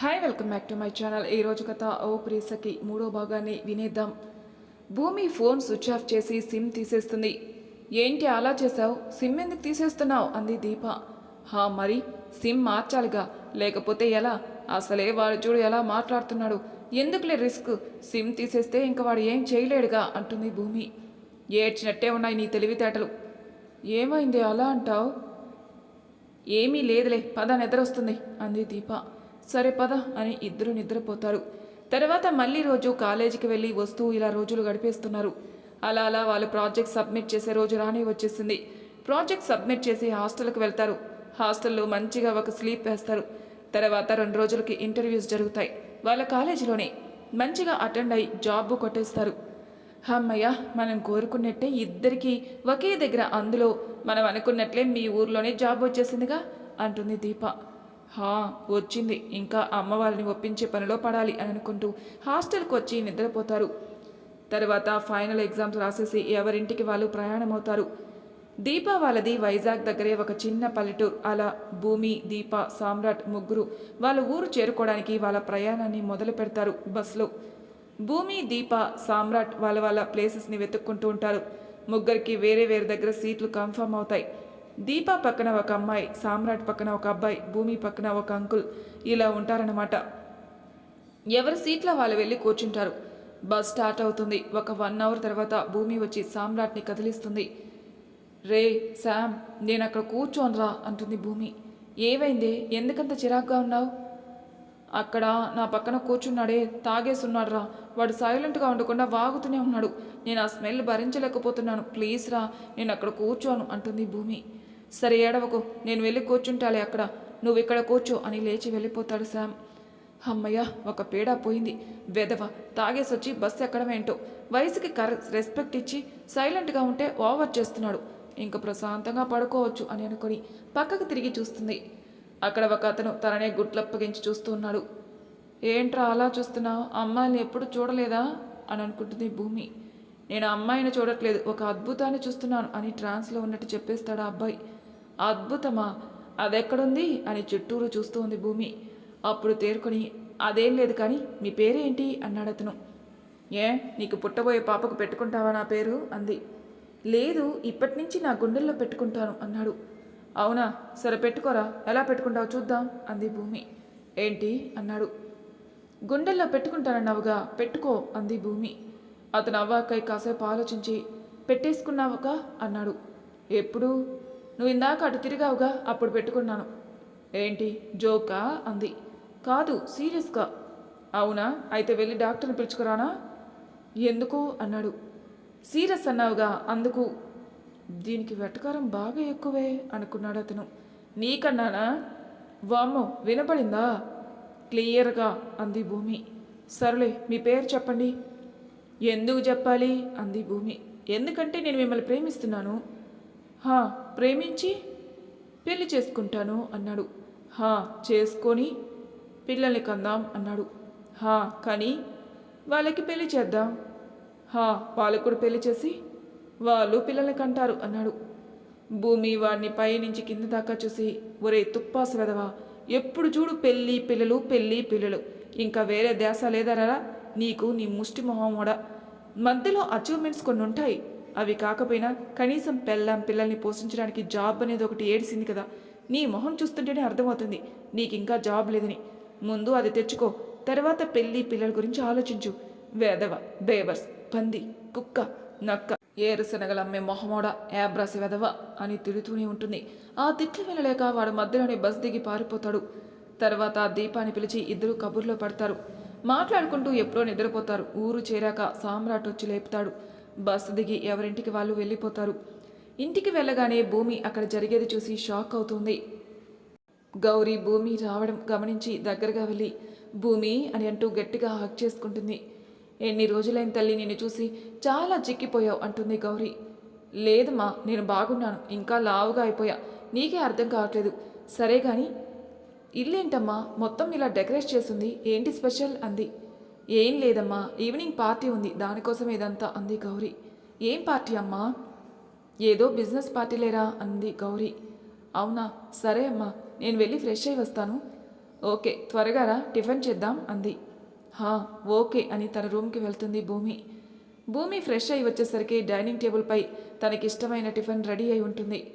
Hi welcome back to my channel ఈ రోజు కథ ఓ ప్రీసకి మూడో భాగాన్ని వినేద్దాం. భూమి ఫోన్ స్విచ్ ఆఫ్ చేసి సిమ్ తీసేస్తుంది. ఏంటి అలా చేసావు సిమ్ ఎందుకు తీసేస్తున్నావు? అంది దీప. హా మరి సిమ్ మార్చాలిగా? లేకపోతే ఎలా? అసలే వాడు చూడు ఎలా మాట్లాడుతున్నాడు. ఎందుకులే రిస్క్? సిమ్ తీసేస్తే ఇంక వాడు ఏం చేయలేడుగా? అంటుంది భూమి. ఏడ్చినట్టే ఉన్నాయి నీ తెలివితేటలు. ఏమైంది అలా అంటావు? ఏమీ లేదులే పద నిద్రొస్తుంది అంది దీప. సరే పద అని ఇద్దరు నిద్రపోతారు. తర్వాత మళ్ళీ రోజు కాలేజీకి వెళ్ళి వస్తూ ఇలా రోజులు గడిపేస్తున్నారు. అలా అలా వాళ్ళు ప్రాజెక్ట్ సబ్మిట్ చేసే రోజు రాని వచ్చేసింది. ప్రాజెక్ట్ సబ్మిట్ చేసి హాస్టల్కి వెళ్తారు. హాస్టల్లో మంచిగా ఒక స్లీప్ వేస్తారు. తర్వాత రెండు రోజులకి ఇంటర్వ్యూస్ జరుగుతాయి. వాళ్ళ కాలేజీలోనే మంచిగా అటెండ్ అయి జాబ్ కొట్టేస్తారు. అమ్మయ్య మనం కోరుకున్నట్టే ఇద్దరికీ ఒకే దగ్గర అందులో మనం అనుకున్నట్లే మీ ఊర్లోనే జాబ్ వచ్చేసిందిగా అంటుంది దీప. హా వచ్చింది. ఇంకా అమ్మ వాళ్ళని ఒప్పించే పనిలో పడాలి అని అనుకుంటూ హాస్టల్కి వచ్చి నిద్రపోతారు. తర్వాత ఫైనల్ ఎగ్జామ్స్ రాసేసి ఎవరింటికి వాళ్ళు ప్రయాణం అవుతారు దీప వాళ్ళది వైజాగ్ దగ్గరే ఒక చిన్న పల్లెటూరు. అలా భూమి దీప సామ్రాట్ ముగ్గురు వాళ్ళ ఊరు చేరుకోవడానికి వాళ్ళ ప్రయాణాన్ని మొదలు పెడతారు బస్సులో. భూమి దీప సామ్రాట్ వాళ్ళ వాళ్ళ ప్లేసెస్ని వెతుక్కుంటూ ఉంటారు. ముగ్గురికి వేరే వేరే దగ్గర సీట్లు కన్ఫర్మ్ అవుతాయి. దీప పక్కన ఒక అమ్మాయి సామ్రాట్ పక్కన ఒక అబ్బాయి భూమి పక్కన ఒక అంకుల్ ఇలా ఉంటారన్నమాట. ఎవరి సీట్లో వాళ్ళు వెళ్ళి కూర్చుంటారు? బస్ స్టార్ట్ అవుతుంది. ఒక వన్ అవర్ తర్వాత భూమి వచ్చి సామ్రాట్ని కదిలిస్తుంది. రే శామ్ నేను అక్కడ కూర్చోనరా అంటుంది భూమి. ఏమైంది? ఎందుకంత చిరాగ్గా ఉన్నావు? అక్కడ నా పక్కన కూర్చున్నాడే తాగేసున్నాడు రా వాడు సైలెంట్గా ఉండకుండా వాగుతూనే ఉన్నాడు. నేను ఆ స్మెల్ భరించలేకపోతున్నాను. ప్లీజ్ రా నేను అక్కడ కూర్చోను అంటుంది భూమి. సరే ఏడవకు నేను వెళ్ళి కూర్చుంటాలే అక్కడ. నువ్వు ఇక్కడ కూర్చో అని లేచి వెళ్ళిపోతాడు శామ్ అమ్మయ్య ఒక పీడ పోయింది. వెదవ తాగేసొచ్చి బస్సు ఎక్కడమేంటో వయసుకి కర రెస్పెక్ట్ ఇచ్చి సైలెంట్గా ఉంటే ఓవర్ చేస్తున్నాడు. ఇంక ప్రశాంతంగా పడుకోవచ్చు అని అనుకొని పక్కకు తిరిగి చూస్తుంది. అక్కడ ఒక అతను తననే గుట్లప్పగించి చూస్తూ ఉన్నాడు. ఏంట్రా అలా చూస్తున్నావు? అమ్మాయిని ఎప్పుడు చూడలేదా? అని అనుకుంటుంది భూమి. నేను అమ్మాయిని చూడట్లేదు ఒక అద్భుతాన్ని చూస్తున్నాను అని ట్రాన్స్లో ఉన్నట్టు చెప్పేస్తాడు ఆ అబ్బాయి. అద్భుతమా? అదెక్కడుంది? అని చుట్టూరు చూస్తూ ఉంది భూమి. అప్పుడు తేరుకొని అదేం లేదు కానీ మీ పేరేంటి? అన్నాడు అతను. ఏ నీకు పుట్టబోయే పాపకు పెట్టుకుంటావా నా పేరు? అంది. లేదు ఇప్పటి నుంచి నా గుండెల్లో పెట్టుకుంటాను అన్నాడు. అవునా? సరే పెట్టుకోరా. ఎలా పెట్టుకుంటావు చూద్దాం అంది భూమి. ఏంటి? అన్నాడు. గుండెల్లో పెట్టుకుంటానన్నావుగా. పెట్టుకో అంది భూమి. అతను అవ్వాకై కాసేపు ఆలోచించి పెట్టేసుకున్నావుగా అన్నాడు. ఎప్పుడు? నువ్వు ఇందాక అటు తిరిగావుగా అప్పుడు పెట్టుకున్నాను. ఏంటి? జోకా? అంది. కాదు సీరియస్గా. అవునా? అయితే వెళ్ళి డాక్టర్ని పిలుచుకురానా? ఎందుకు? అన్నాడు. సీరియస్ అన్నావుగా అందుకు. దీనికి వెటకారం బాగా ఎక్కువే అనుకున్నాడు అతను. నీకన్నానా? వామ్మో వినపడిందా? క్లియర్గా అంది భూమి. సరేలే మీ పేరు చెప్పండి. ఎందుకు చెప్పాలి? అంది భూమి. ఎందుకంటే నేను మిమ్మల్ని ప్రేమిస్తున్నాను. హా ప్రేమించి పెళ్ళి చేసుకుంటాను అన్నాడు. హా చేసుకొని పిల్లల్ని కందాం అన్నాడు. హా కానీ వాళ్ళకి పెళ్ళి చేద్దాం. హా వాళ్ళకు కూడా పెళ్ళి చేసి వాళ్ళు పిల్లల్ని కంటారు అన్నాడు. భూమి వాడిని పైనుంచి కింద దాకా చూసి ఒరే తుప్పాసు వెదవా ఎప్పుడు చూడు పెళ్ళి పిల్లలు పెళ్ళి పిల్లలు. ఇంకా వేరే ధ్యాస లేదరా నీకు నీ ముష్టి మొహమోడ మధ్యలో అచీవ్మెంట్స్ కొన్ని ఉంటాయి అవి కాకపోయినా కనీసం పెళ్ళాం పిల్లల్ని పోషించడానికి జాబ్ అనేది ఒకటి ఏడిసింది కదా. నీ మొహం చూస్తుంటేనే అర్థమవుతుంది. నీకు ఇంకా జాబ్ లేదని. ముందు అది తెచ్చుకో. తర్వాత పెళ్ళి పిల్లల గురించి ఆలోచించు. వేదవ బేవర్స్ పంది కుక్క నక్క ఏరుశనగలమ్మే మొహమోడ యాబ్రాసి వెదవ అని తిడుతూనే ఉంటుంది. ఆ తిట్లు వెళ్ళలేక వాడు మధ్యలోనే బస్ దిగి పారిపోతాడు. తర్వాత ఆ దీపాన్ని పిలిచి ఇద్దరు కబుర్లో పడతారు. మాట్లాడుకుంటూ ఎప్పుడో నిద్రపోతారు. ఊరు చేరాక సామ్రాట్ వచ్చి లేపుతాడు. బస్సు దిగి ఎవరింటికి వాళ్ళు వెళ్ళిపోతారు. ఇంటికి వెళ్ళగానే భూమి అక్కడ జరిగేది చూసి షాక్ అవుతుంది. గౌరీ భూమి రావడం గమనించి దగ్గరగా వెళ్ళి భూమి అని అంటూ గట్టిగా హక్ చేసుకుంటుంది. ఎన్ని రోజులైన తల్లి నిన్ను చూసి చాలా చిక్కిపోయావు అంటుంది గౌరీ. లేదమ్మా నేను బాగున్నాను ఇంకా లావుగా అయిపోయా నీకే అర్థం కావట్లేదు. సరే కానీ ఇల్లేంటమ్మా మొత్తం ఇలా డెకరేట్ చేస్తుంది ఏంటి స్పెషల్? అంది. ఏం లేదమ్మా ఈవినింగ్ పార్టీ ఉంది దానికోసం ఇదంతా అంది గౌరీ. ఏం పార్టీ అమ్మా? ఏదో బిజినెస్ పార్టీ లేరా? అంది గౌరీ. అవునా సరే అమ్మా నేను వెళ్ళి ఫ్రెష్ అయి వస్తాను. ఓకే త్వరగా రా టిఫిన్ చేద్దాం అంది. హా ఓకే అని తన రూమ్కి వెళ్తుంది భూమి. భూమి ఫ్రెష్ అయి వచ్చేసరికి డైనింగ్ టేబుల్పై తనకిష్టమైన టిఫిన్ రెడీ అయి ఉంటుంది.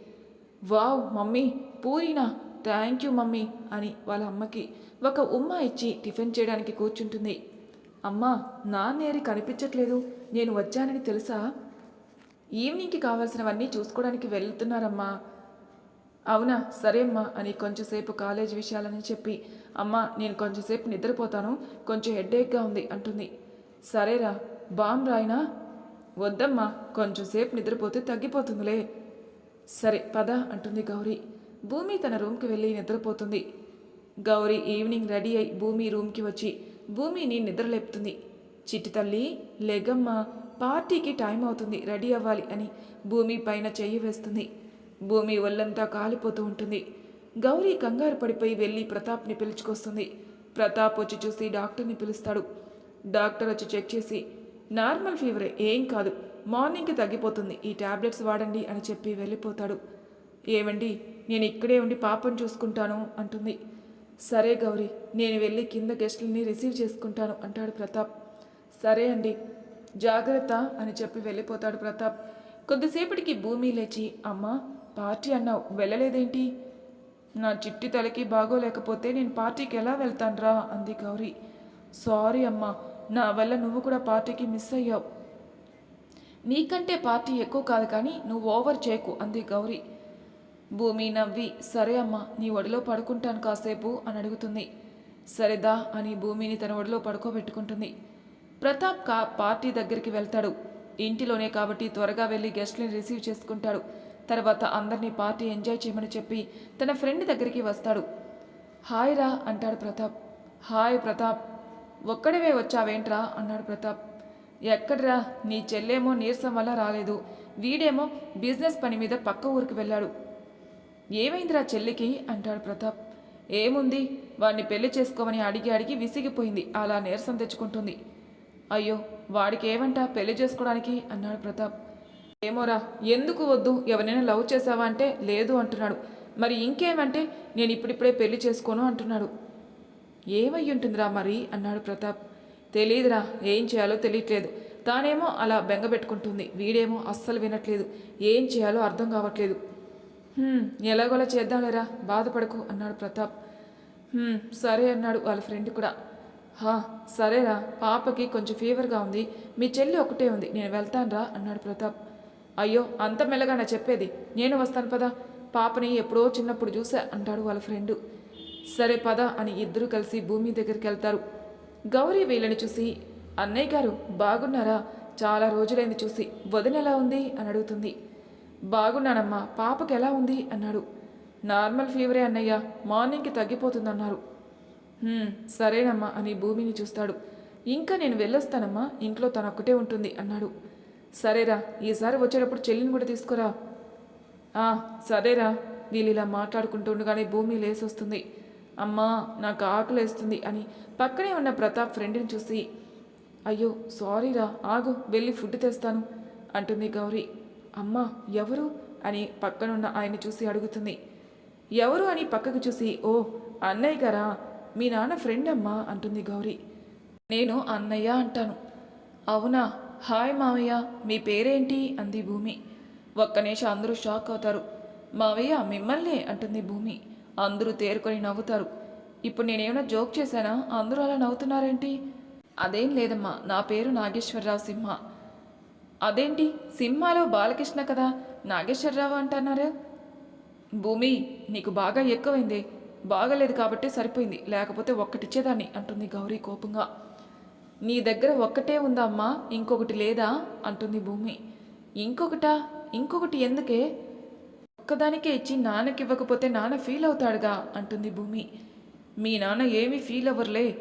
వావ్ మమ్మీ పూరినా? థ్యాంక్ యూ మమ్మీ అని వాళ్ళ అమ్మకి ఒక ఉమ్మ ఇచ్చి టిఫిన్ చేయడానికి కూర్చుంటుంది. అమ్మా నాన్నేరి కనిపించట్లేదు. నేను వచ్చానని తెలుసా? ఈవినింగ్కి కావాల్సినవన్నీ చూసుకోవడానికి వెళ్తున్నారమ్మా. అవునా సరే అమ్మా అని కొంచెంసేపు కాలేజ్ విషయాలని చెప్పి అమ్మా నేను కొంచెంసేపు నిద్రపోతాను కొంచెం హెడ్ఏక్గా ఉంది అంటుంది. సరేరా బామ్ రాయినా? వద్దమ్మా కొంచెంసేపు నిద్రపోతే తగ్గిపోతుందిలే. సరే పద అంటుంది గౌరీ. భూమి తన రూమ్కి వెళ్ళి నిద్రపోతుంది. గౌరీ ఈవినింగ్ రెడీ అయి భూమి రూమ్కి వచ్చి భూమిని నిద్రలేపుతుంది. చిట్టి తల్లి లెగమ్మ పార్టీకి టైం అవుతుంది రెడీ అవ్వాలి అని భూమి పైన చెయ్యి వేస్తుంది. భూమి ఒళ్ళంతా కాలిపోతూ ఉంటుంది. గౌరీ కంగారు పడిపోయి వెళ్ళి ప్రతాప్ని పిలుచుకొస్తుంది. ప్రతాప్ వచ్చి చూసి డాక్టర్ని పిలుస్తాడు. డాక్టర్ వచ్చి చెక్ చేసి నార్మల్ ఫీవరే ఏం కాదు. మార్నింగ్కి తగ్గిపోతుంది. ఈ టాబ్లెట్స్ వాడండి అని చెప్పి వెళ్ళిపోతాడు. ఏమండి నేను ఇక్కడే ఉండి పాపను చూసుకుంటాను అంటుంది. సరే గౌరీ నేను వెళ్ళి కింద గెస్టులని రిసీవ్ చేసుకుంటాను అంటాడు ప్రతాప్. సరే అండి జాగ్రత్త అని చెప్పి వెళ్ళిపోతాడు ప్రతాప్. కొద్దిసేపటికి భూమి లేచి అమ్మా పార్టీ అన్నావు వెళ్ళలేదేంటి? నా చిట్టి తలకి బాగోలేకపోతే నేను పార్టీకి ఎలా వెళ్తానురా? అంది గౌరీ. సారీ అమ్మా నా వల్ల నువ్వు కూడా పార్టీకి మిస్ అయ్యావు. నీకంటే పార్టీ ఎక్కువ కాదు కానీ నువ్వు ఓవర్ చేయకు అంది గౌరీ. భూమి నవ్వి సరే అమ్మా నీ ఒడిలో పడుకుంటాను కాసేపు అని అడుగుతుంది. సరేదా అని భూమిని తన ఒడిలో పడుకోబెట్టుకుంటుంది. ప్రతాప్ కా పార్టీ దగ్గరికి వెళ్తాడు. ఇంటిలోనే కాబట్టి త్వరగా వెళ్ళి గెస్ట్ని రిసీవ్ చేసుకుంటాడు. తర్వాత అందరినీ పార్టీ ఎంజాయ్ చేయమని చెప్పి తన ఫ్రెండ్ దగ్గరికి వస్తాడు. హాయ్ రా అంటాడు ప్రతాప్. హాయ్ ప్రతాప్. ఒక్కడివే వచ్చావేంట్రా? అన్నాడు ప్రతాప్. ఎక్కడ్రా? నీ చెల్లేమో నీరసం వల్ల రాలేదు. వీడేమో బిజినెస్ పని మీద పక్క ఊరికి వెళ్ళాడు. ఏమైందిరా చెల్లికి? అంటాడు ప్రతాప్. ఏముంది? వాడిని పెళ్ళి చేసుకోమని అడిగి అడిగి విసిగిపోయింది. అలా నీరసం తెచ్చుకుంటుంది. అయ్యో వాడికి ఏమంట పెళ్ళి చేసుకోవడానికి? అన్నాడు ప్రతాప్. ఏమోరా ఎందుకు వద్దు? ఎవరైనా లవ్ చేసావా అంటే? లేదు అంటున్నాడు. మరి ఇంకేమంటే? నేను ఇప్పుడిప్పుడే పెళ్ళి చేసుకోను అంటున్నాడు. ఏమై ఉంటుందిరా మరి? అన్నాడు ప్రతాప్. తెలియదురా ఏం చేయాలో తెలియట్లేదు. తానేమో అలా బెంగపెట్టుకుంటుంది వీడేమో అస్సలు వినట్లేదు. ఏం చేయాలో అర్థం కావట్లేదు. ఎలాగోలా చేద్దాంలేరా? బాధపడకు అన్నాడు ప్రతాప్. సరే అన్నాడు వాళ్ళ ఫ్రెండ్ కూడా. హా సరేరా పాపకి కొంచెం ఫీవర్గా ఉంది. మీ చెల్లి ఒకటే ఉంది నేను వెళ్తానురా అన్నాడు ప్రతాప్. అయ్యో అంత మెల్లగా నా చెప్పేది. నేను వస్తాను పదా. పాపని ఎప్పుడో చిన్నప్పుడు చూసా అంటాడు వాళ్ళ ఫ్రెండు. సరే పద అని ఇద్దరు కలిసి భూమి దగ్గరికి వెళ్తారు. గౌరీ వీళ్ళని చూసి అన్నయ్య గారు బాగున్నారా? చాలా రోజులైంది చూసి వదిన ఎలా ఉంది? అని అడుగుతుంది. బాగున్నానమ్మా పాపకి ఎలా ఉంది? అన్నాడు. నార్మల్ ఫీవరే అన్నయ్య మార్నింగ్కి తగ్గిపోతుందన్నారు. సరేనమ్మా అని భూమిని చూస్తాడు. ఇంకా నేను వెళ్ళొస్తానమ్మా ఇంట్లో తనొక్కటే ఉంటుంది అన్నాడు. సరేరా ఈసారి వచ్చేటప్పుడు చెల్లిని కూడా తీసుకురా. "ఆ, సరేరా వీళ్ళు ఇలా మాట్లాడుకుంటుండగానే భూమి లేసొస్తుంది. అమ్మా నాకు ఆకలేస్తుంది అని పక్కనే ఉన్న ప్రతాప్ ఫ్రెండ్ని చూసి అయ్యో సారీరా ఆగు వెళ్ళి ఫుడ్ తెస్తాను అంటుంది గౌరీ. అమ్మా ఎవరు? అని పక్కనున్న ఆయన చూసి అడుగుతుంది. ఎవరు అని పక్కకు చూసి ఓ అన్నయ్య గారా? మీ నాన్న ఫ్రెండ్ అమ్మా అంటుంది గౌరీ. నేను అన్నయ్య అంటాను. అవునా? హాయ్ మావయ్య మీ పేరేంటి? అంది భూమి. ఒక్క నిమిషం అందరూ షాక్ అవుతారు. మావయ్య మిమ్మల్నే అంటుంది భూమి. అందరూ తేరుకొని నవ్వుతారు. ఇప్పుడు నేనేమైనా జోక్ చేశానా? అందరూ అలా నవ్వుతున్నారేంటి? అదేం లేదమ్మా నా పేరు నాగేశ్వరరావు సింహ. అదేంటి? సినిమాలో బాలకృష్ణ కదా నాగేశ్వరరావు అంటున్నారు. భూమి నీకు బాగా ఎక్కువైంది. బాగలేదు కాబట్టి సరిపోయింది. లేకపోతే ఒక్కటిచ్చేదాన్ని అంటుంది గౌరీ కోపంగా. నీ దగ్గర ఒక్కటే ఉందా అమ్మా ఇంకొకటి లేదా? అంటుంది భూమి. ఇంకొకటా? ఇంకొకటి ఎందుకే? ఒక్కదానికే ఇచ్చి నాన్నకి ఇవ్వకపోతే నాన్న ఫీల్ అవుతాడుగా అంటుంది భూమి. మీ నాన్న ఏమీ ఫీల్ అవ్వరులే.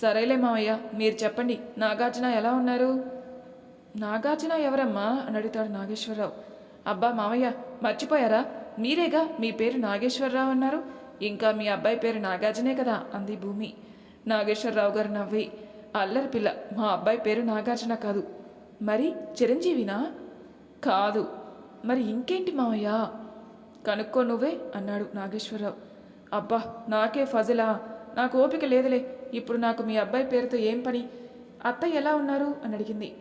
సరేలే మామయ్య మీరు చెప్పండి. నాగార్జున ఎలా ఉన్నారు? నాగార్జున ఎవరమ్మా? అని అడుగుతాడు నాగేశ్వరరావు. అబ్బా మామయ్య మర్చిపోయారా? మీరేగా మీ పేరు నాగేశ్వరరావు అన్నారు. ఇంకా మీ అబ్బాయి పేరు నాగార్జునే కదా అంది భూమి. నాగేశ్వరరావు గారు నవ్వి అల్లరి పిల్ల మా అబ్బాయి పేరు నాగార్జున కాదు. మరి చిరంజీవినా? కాదు. మరి ఇంకేంటి మామయ్య కనుక్కో నువ్వే అన్నాడు నాగేశ్వరరావు. అబ్బా నాకే ఫజిలా. నాకు ఓపిక లేదులే. ఇప్పుడు నాకు మీ అబ్బాయి పేరుతో ఏం పని? అత్త ఎలా ఉన్నారు? అని అడిగింది.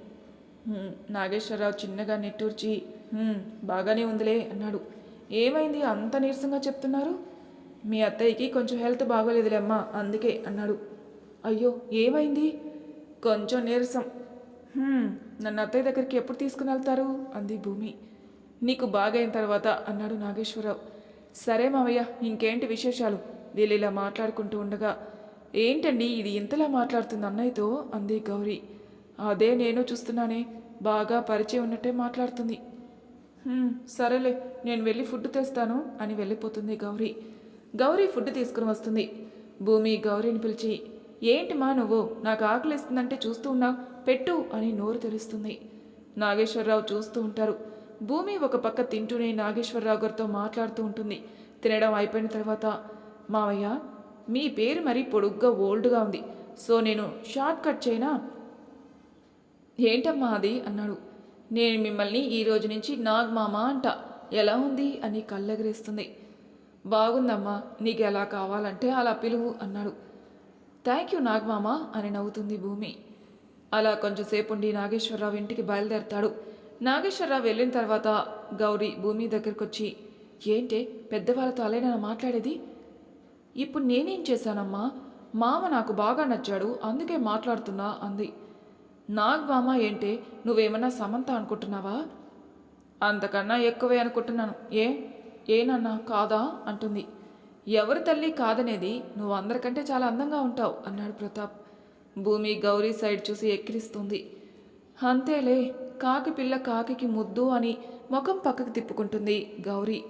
నాగేశ్వరరావు చిన్నగా నిట్టూర్చి బాగానే ఉందిలే అన్నాడు. ఏమైంది? అంత నీరసంగా చెప్తున్నారు? మీ అత్తయ్యకి కొంచెం హెల్త్ బాగోలేదులే అమ్మా అందుకే అన్నాడు. అయ్యో ఏమైంది? కొంచెం నీరసం. నన్ను అత్తయ్య దగ్గరికి ఎప్పుడు తీసుకుని వెళ్తారు? అంది భూమి. నీకు బాగైన తర్వాత అన్నాడు నాగేశ్వరరావు. సరే మావయ్య ఇంకేంటి విశేషాలు? వీళ్ళు ఇలా మాట్లాడుకుంటూ ఉండగా ఏంటండి ఇది ఇంతలా మాట్లాడుతుంది అన్నయ్యతో? అంది గౌరీ. అదే నేను చూస్తున్నానే. బాగా పరిచయం ఉన్నట్టే మాట్లాడుతుంది. సరేలే నేను వెళ్ళి ఫుడ్ తెస్తాను అని వెళ్ళిపోతుంది గౌరీ. గౌరీ ఫుడ్ తీసుకుని వస్తుంది. భూమి గౌరీని పిలిచి ఏంటి మా నువ్వు? నాకు ఆకలి ఇస్తుందంటే చూస్తూ ఉన్నావు. పెట్టు అని నోరు తెరుస్తుంది. నాగేశ్వరరావు చూస్తూ ఉంటారు. భూమి ఒక పక్క తింటూనే నాగేశ్వరరావు గారితో మాట్లాడుతూ ఉంటుంది. తినడం అయిపోయిన తర్వాత మావయ్య మీ పేరు మరీ పొడుగ్గా ఓల్డ్గా ఉంది. సో నేను షార్ట్ కట్ చేయనా? ఏంటమ్మా అది? అన్నాడు. నేను మిమ్మల్ని ఈ రోజు నుంచి నాగ్ మామ అంట. ఎలా ఉంది? అని కళ్ళెగరేస్తుంది. బాగుందమ్మా నీకు ఎలా కావాలంటే అలా పిలువు అన్నాడు. థ్యాంక్ యూ నాగమామ అని నవ్వుతుంది భూమి. అలా కొంచెంసేపు ఉండి నాగేశ్వరరావు ఇంటికి బయలుదేరతాడు. నాగేశ్వరరావు వెళ్ళిన తర్వాత గౌరీ భూమి దగ్గరకు వచ్చి ఏంటే పెద్దవాళ్ళతో అలానే మాట్లాడేది? ఇప్పుడు నేనేం చేశానమ్మా? మామ నాకు బాగా నచ్చాడు అందుకే మాట్లాడుతున్నా అంది. నాగ్ ఏంటి నువ్వేమన్నా సమంత అనుకుంటున్నావా? అంతకన్నా ఎక్కువే అనుకుంటున్నాను. ఏ? ఏనన్నా కాదా? అంటుంది. ఎవరి తల్లి కాదనేది నువ్వు అందరికంటే చాలా అందంగా ఉంటావు అన్నాడు ప్రతాప్. భూమి గౌరీ సైడ్ చూసి ఎక్కిరిస్తుంది. అంతేలే కాకి పిల్ల కాకికి ముద్దు అని ముఖం పక్కకు తిప్పుకుంటుంది గౌరీ.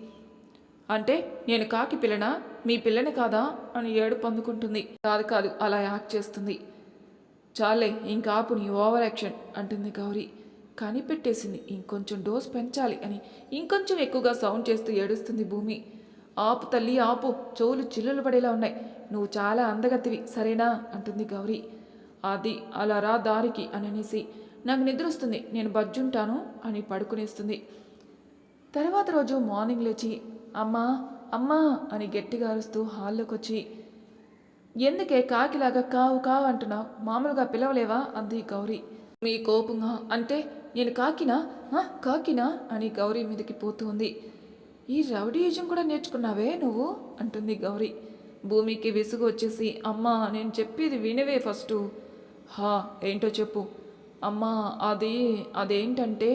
అంటే నేను కాకి పిల్లనా? మీ పిల్లని కాదా? అని ఏడు పొందుకుంటుంది కాదు కాదు అలా యాక్ట్ చేస్తుంది. చాలే ఇంకా ఆపు నీ ఓవర్ యాక్షన్ అంటుంది గౌరీ. కనిపెట్టేసింది ఇంకొంచెం డోస్ పెంచాలి అని ఇంకొంచెం ఎక్కువగా సౌండ్ చేస్తూ ఏడుస్తుంది భూమి. ఆపు తల్లి ఆపు చెవులు చిల్లులు పడేలా ఉన్నాయి. నువ్వు చాలా అందగతివి సరేనా? అంటుంది గౌరీ. అది అలా రా దారికి అని అనేసి నాకు నిద్ర వస్తుంది నేను బజ్జుంటాను అని పడుకునేస్తుంది. తర్వాత రోజు మార్నింగ్ లేచి అమ్మా అమ్మా అని గట్టిగా అరుస్తూ హాల్లోకి వచ్చి ఎందుకే కాకిలాగా కావు కావు అంటున్నావు? మామూలుగా పిలవలేవా? అంది గౌరీ. మీ కోపంగా. అంటే నేను కాకినా? కాకినా? అని గౌరీ మీదకి పోతుంది ఈ రౌడీయుజం కూడా నేర్చుకున్నావే నువ్వు? అంటుంది గౌరీ. భూమికి విసుగు వచ్చేసి అమ్మా నేను చెప్పేది వినవే ఫస్టు. హా ఏంటో చెప్పు. అమ్మా అది అదేంటంటే?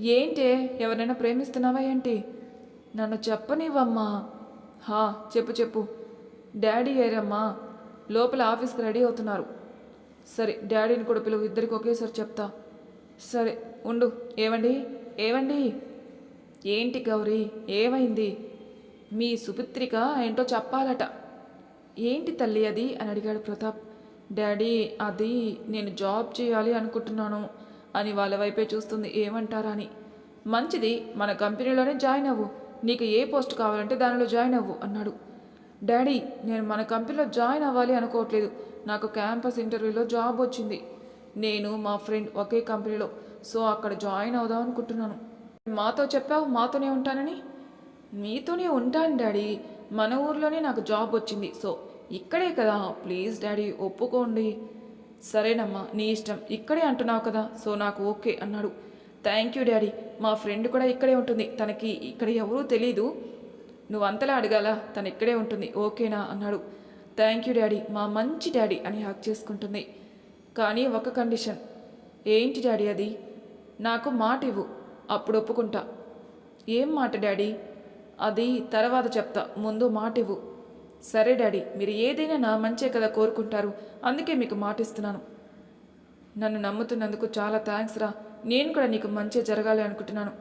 ఏంటే? ఎవరైనా ప్రేమిస్తున్నావా ఏంటి? నన్ను చెప్పనివ్వమ్మా. హా చెప్పు చెప్పు. డాడీ ఏరమ్మా లోపల ఆఫీస్కి రెడీ అవుతున్నారు. సరే డాడీని కూడా పిలువు ఇద్దరికి ఒకేసారి చెప్తా. సరే ఉండు. ఏవండి? ఏవండి? ఏంటి గౌరీ? ఏమైంది? మీ సుపుత్రిక ఏంటో చెప్పాలట. ఏంటి తల్లి అది? అని అడిగాడు ప్రతాప్. డాడీ అది నేను జాబ్ చేయాలి అనుకుంటున్నాను అని వాళ్ళ వైపే చూస్తుంది. ఏమంటారా అని. మంచిది మన కంపెనీలోనే జాయిన్ అవ్వు. నీకు ఏ పోస్ట్ కావాలంటే దానిలో జాయిన్ అవ్వు అన్నాడు. డాడీ నేను మన కంపెనీలో జాయిన్ అవ్వాలి అనుకోవట్లేదు. నాకు క్యాంపస్ ఇంటర్వ్యూలో జాబ్ వచ్చింది. నేను మా ఫ్రెండ్ ఒకే కంపెనీలో సో అక్కడ జాయిన్ అవుదాం అనుకుంటున్నాను. మాతో చెప్పావు మాతోనే ఉంటానని? మీతోనే ఉంటాను డాడీ. మన ఊర్లోనే నాకు జాబ్ వచ్చింది సో ఇక్కడే కదా. ప్లీజ్ డాడీ ఒప్పుకోండి. సరేనమ్మా నీ ఇష్టం. ఇక్కడే అంటున్నావు కదా సో నాకు ఓకే అన్నాడు. Thank you daddy. మా ఫ్రెండ్ కూడా ఇక్కడే ఉంటుంది. తనకి ఇక్కడ ఎవరూ తెలీదు. నువ్వు అంతలా అడగాల? తను ఇక్కడే ఉంటుంది. ఓకేనా? అన్నాడు. Thank you daddy. మా మంచి డాడీ అని హక్ చేసుకుంటుంది. కానీ ఒక కండిషన్. ఏంటి డాడీ అది? నాకు మాట ఇవ్వు. అప్పుడు ఒప్పుకుంటా. ఏం మాట డాడీ? అది తర్వాత చెప్తా. ముందు మాట ఇవ్వు. సరే డాడీ. మీరు ఏదైనా నా మంచే కదా కోరుకుంటారు. అందుకే మీకు మాట ఇస్తున్నాను. నన్ను నమ్ముతున్నందుకు చాలా థ్యాంక్స్ రా. నేను కూడా నీకు మంచి జరగాలి అనుకుంటున్నాను.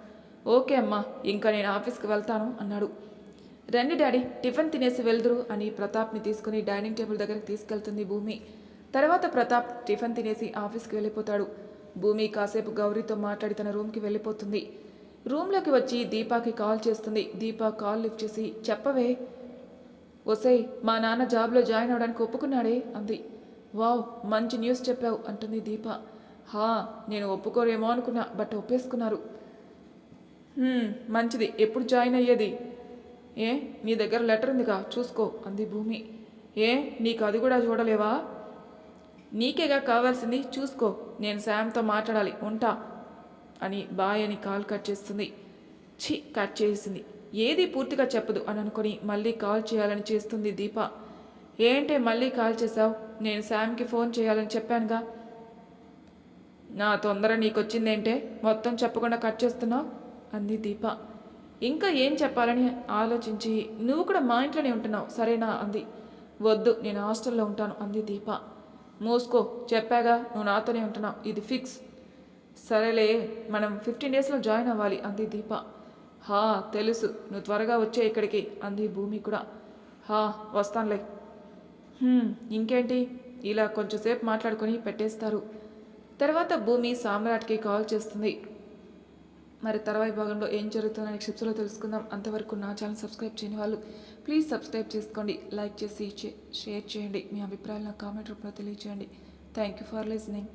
ఓకే అమ్మా. ఇంకా నేను ఆఫీస్కి వెళ్తాను అన్నాడు. రండి డాడీ టిఫిన్ తినేసి వెళ్దురు అని ప్రతాప్ని తీసుకుని డైనింగ్ టేబుల్ దగ్గరికి తీసుకెళ్తుంది భూమి. తర్వాత ప్రతాప్ టిఫిన్ తినేసి ఆఫీస్కి వెళ్ళిపోతాడు. భూమి కాసేపు గౌరీతో మాట్లాడి తన రూమ్కి వెళ్ళిపోతుంది. రూమ్లోకి వచ్చి దీపాకి కాల్ చేస్తుంది. దీపా కాల్ లిఫ్ట్ చేసి చెప్పవే. ఒసేయ్ మా నాన్న జాబ్లో జాయిన్ అవడానికి ఒప్పుకున్నాడే? అంది. వావ్ మంచి న్యూస్ చెప్పావు అంటుంది దీప. హా నేను ఒప్పుకోరేమో అనుకున్నా బట్ ఒప్పేసుకున్నారు. మంచిది. ఎప్పుడు జాయిన్ అయ్యేది? ఏ నీ దగ్గర లెటర్ ఉందిగా చూసుకో అంది భూమి. ఏ నీకు అది కూడా చూడలేవా? నీకేగా కావాల్సింది చూసుకో నేను శామ్తో మాట్లాడాలి ఉంటా అని బాయ్ అని కాల్ కట్ చేస్తుంది. ఛీ కట్ చేసింది. ఏది పూర్తిగా చెప్పదు అని అనుకొని మళ్ళీ కాల్ చేయాలని చేస్తుంది దీప. ఏంటే మళ్ళీ కాల్ చేశావు? నేను శామ్కి ఫోన్ చేయాలని చెప్పానుగా. నా తొందర నీకొచ్చిందేంటే మొత్తం చెప్పకుండా కట్ చేస్తున్నావు? అంది దీప. ఇంకా ఏం చెప్పాలని ఆలోచించి నువ్వు కూడా మా ఇంట్లోనే ఉంటున్నావు సరేనా? అంది. వద్దు నేను హాస్టల్లో ఉంటాను అంది దీప. మూసుకో చెప్పాగా నువ్వు నాతోనే ఉంటున్నావు ఇది ఫిక్స్. సరేలే మనం ఫిఫ్టీన్ డేస్లో జాయిన్ అవ్వాలి అంది దీప. హా తెలుసు నువ్వు త్వరగా వచ్చే ఇక్కడికి అంది భూమి కూడా. హా వస్తానులే. ఇంకేంటి? ఇలా కొంచెంసేపు మాట్లాడుకొని పెట్టేస్తారు. తర్వాత భూమి సామ్రాట్కి కాల్ చేస్తుంది. మరి తర్వాయి భాగంలో ఏం జరుగుతుందని క్షిప్స్లో తెలుసుకుందాం. అంతవరకు నా ఛానల్ సబ్స్క్రైబ్ చేయని వాళ్ళు ప్లీజ్ సబ్స్క్రైబ్ చేసుకోండి. లైక్ చేసి షేర్ చేయండి. మీ అభిప్రాయాలను కామెంట్ రూపంలో తెలియజేయండి థ్యాంక్ యూ ఫర్ లిజనింగ్.